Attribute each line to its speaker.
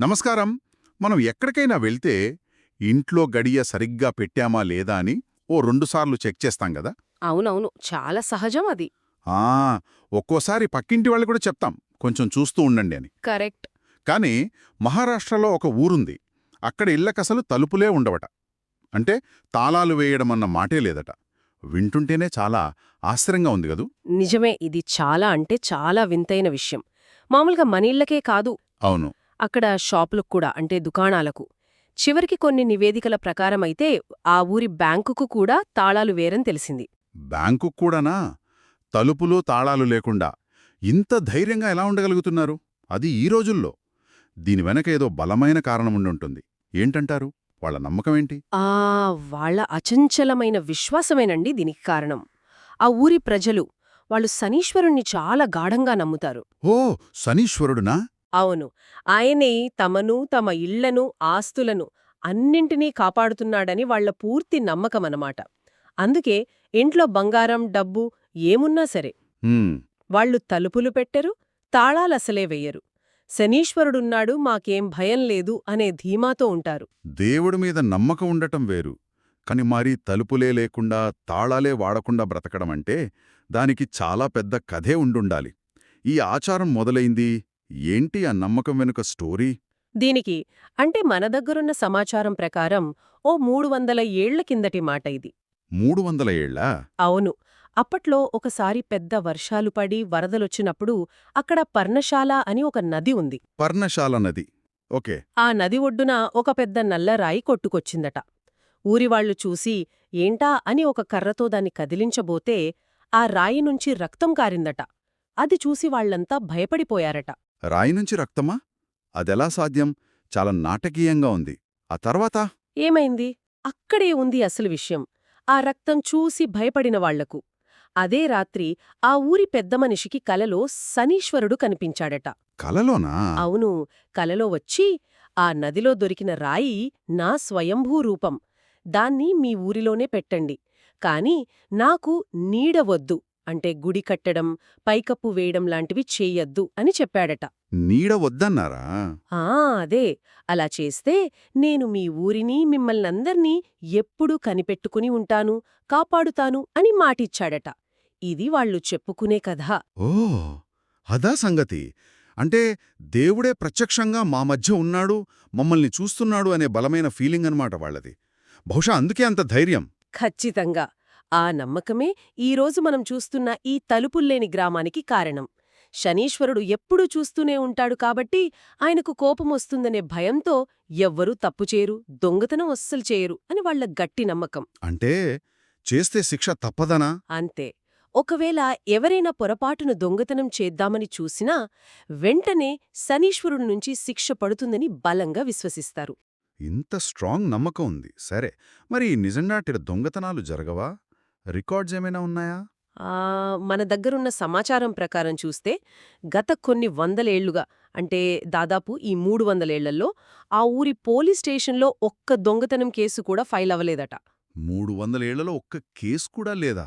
Speaker 1: నమస్కారం. మనం ఎక్కడికైనా వెళ్తే ఇంట్లో గడియ సరిగ్గా పెట్టామా లేదా అని ఓ రెండుసార్లు చెక్ చేస్తాం కదా?
Speaker 2: అవునవును. చాలా సహజం అది.
Speaker 1: ఆ! ఒక్కోసారి పక్కింటి వాళ్ళు కూడా చెప్తాం. కొంచెం చూస్తూ ఉండండి అని.
Speaker 2: కరెక్ట్.
Speaker 1: కానీ మహారాష్ట్రలో ఒక ఊరుంది. అక్కడ ఇళ్ళకసలు తలుపులే ఉండవట. అంటే తాళాలు వేయడం అన్న మాటే లేదట. వింటుంటేనే చాలా ఆశ్చర్యంగా ఉంది కదూ?
Speaker 2: నిజమే. ఇది చాలా అంటే చాలా వింతైన విషయం. మామూలుగా మనీళ్ళకే కాదు.
Speaker 1: అవును.
Speaker 2: అక్కడ షాపులకు కూడా అంటే దుకాణాలకు. చివరికి కొన్ని నివేదికల ప్రకారమైతే ఆ ఊరి బ్యాంకుకు కూడా తాళాలు వేరని తెలిసింది.
Speaker 1: బ్యాంకు కూడానా? తలుపులు తాళాలు లేకుండా. ఇంత ధైర్యంగా ఎలా ఉండగలుగుతున్నారు? అది ఈ రోజుల్లో. దీని వెనక ఏదో బలమైన కారణం ఉండుంటుంది ఏంటంటారు? వాళ్ళ నమ్మకమేంటి
Speaker 2: ఆ వాళ్ళ అచంచలమైన విశ్వాసమేనండి దీనికి కారణం. ఆ ఊరి ప్రజలు వాళ్ళు శనీశ్వరుణ్ణి చాలా గాఢంగా నమ్ముతారు.
Speaker 1: ఓ శనీశ్వరుడునా?
Speaker 2: అవును. ఆయనే తమను తమ ఇళ్ళను ఆస్తులను అన్నింటినీ కాపాడుతున్నాడని వాళ్ళ పూర్తి నమ్మకమనమాట అందుకే ఇంట్లో బంగారం డబ్బు ఏమున్నా సరే వాళ్ళు తలుపులు పెట్టరు తాళాలసలే వెయ్యరు శనీశ్వరుడున్నాడు మాకేం భయం లేదు అనే ధీమాతో ఉంటారు.
Speaker 1: దేవుడి మీద నమ్మకం ఉండటం వేరు. కాని మరి తలుపులే లేకుండా తాళాలే వాడకుండా బ్రతకడం అంటే దానికి చాలా పెద్ద కథే ఉండుండాలి. ఈ ఆచారం మొదలైంది? ఏంటి ఆ నమ్మకం వెనుక స్టోరీ?
Speaker 2: దీనికి అంటే మన దగ్గరున్న సమాచారం ప్రకారం ఓ మూడు వందల ఏళ్ళ కిందటి మాట ఇది.
Speaker 1: మూడు వందల ఏళ్ళా
Speaker 2: అవును. అప్పట్లో ఒకసారి పెద్ద వర్షాలు పడి వరదలొచ్చినప్పుడు అక్కడ పర్ణశాల అని ఒక నది ఉంది.
Speaker 1: పర్ణశాల నది. ఓకే.
Speaker 2: ఆ నది ఒడ్డున ఒక పెద్ద నల్లరాయి కొట్టుకొచ్చిందట. ఊరివాళ్ళు చూసి ఏంటా? అని ఒక కర్రతో దాన్ని కదిలించబోతే ఆ రాయి నుంచి రక్తం కారిందట. అది చూసి వాళ్ళంతా భయపడిపోయారట.
Speaker 1: రాయి నుంచి రక్తమా? అదెలా సాధ్యం? చాలా నాటకీయంగా ఉంది. ఆ తర్వాత?
Speaker 2: ఏమైంది? అక్కడే ఉంది అసలు విషయం. ఆ రక్తం చూసి భయపడిన వాళ్ళకు. అదే రాత్రి ఆ ఊరి పెద్దమనిషికి కలలో శనీశ్వరుడు కనిపించాడట.
Speaker 1: కలలోనా?
Speaker 2: అవును. కలలో వచ్చి ఆ నదిలో దొరికిన రాయి నా స్వయంభూ రూపం. దాన్ని మీ ఊరిలోనే పెట్టండి. కాని నాకు నీడ వద్దు. అంటే గుడి కట్టడం పైకప్పు వేయడం లాంటివి చెయ్యొద్దు అని చెప్పాడట.
Speaker 1: నీడ వద్దన్నారా?
Speaker 2: ఆ అదే. అలా చేస్తే నేను మీ ఊరిని మిమ్మల్నందర్నీ ఎప్పుడూ కనిపెట్టుకుని ఉంటాను కాపాడుతాను అని మాటిచ్చాడట. ఇది వాళ్ళు చెప్పుకునే కథ.
Speaker 1: ఓ అదా సంగతి. అంటే దేవుడే ప్రత్యక్షంగా మా మధ్య ఉన్నాడు మమ్మల్ని చూస్తున్నాడు అనే బలమైన ఫీలింగ్ అన్నమాట వాళ్ళది. బహుశా అందుకే అంత ధైర్యం.
Speaker 2: ఖచ్చితంగా. ఆ నమ్మకమే ఈరోజు మనం చూస్తున్న ఈ తలుపుల్లేని గ్రామానికి కారణం. శనీశ్వరుడు ఎప్పుడూ చూస్తూనే ఉంటాడు కాబట్టి ఆయనకు కోపమొస్తుందనే భయంతో ఎవ్వరూ తప్పుచేయరు దొంగతనం అస్సలు చేయరు అని వాళ్ళ గట్టి నమ్మకం.
Speaker 1: అంటే చేస్తే శిక్ష తప్పదనా?
Speaker 2: అంతే. ఒకవేళ ఎవరైనా పొరపాటున దొంగతనం చేద్దామని చూసినా వెంటనే శనీశ్వరుడి నుంచి శిక్ష పడుతుందని బలంగా విశ్వసిస్తారు.
Speaker 1: ఇంత స్ట్రాంగ్ నమ్మకం ఉంది. సరే మరి నిజంగాటిడ దొంగతనాలు జరగవా? రికార్డ్స్ ఏమైనా ఉన్నాయా?
Speaker 2: మన దగ్గరున్న సమాచారం ప్రకారం చూస్తే గత కొన్ని వందలేళ్ళుగా అంటే దాదాపు ఈ మూడు వందలేళ్ళలో ఆ ఊరి పోలీస్ స్టేషన్లో ఒక్క దొంగతనం కేసు కూడా ఫైల్ అవ్వలేదట.
Speaker 1: మూడు వందలేళ్ళలో ఒక్క కేసు కూడా లేదా?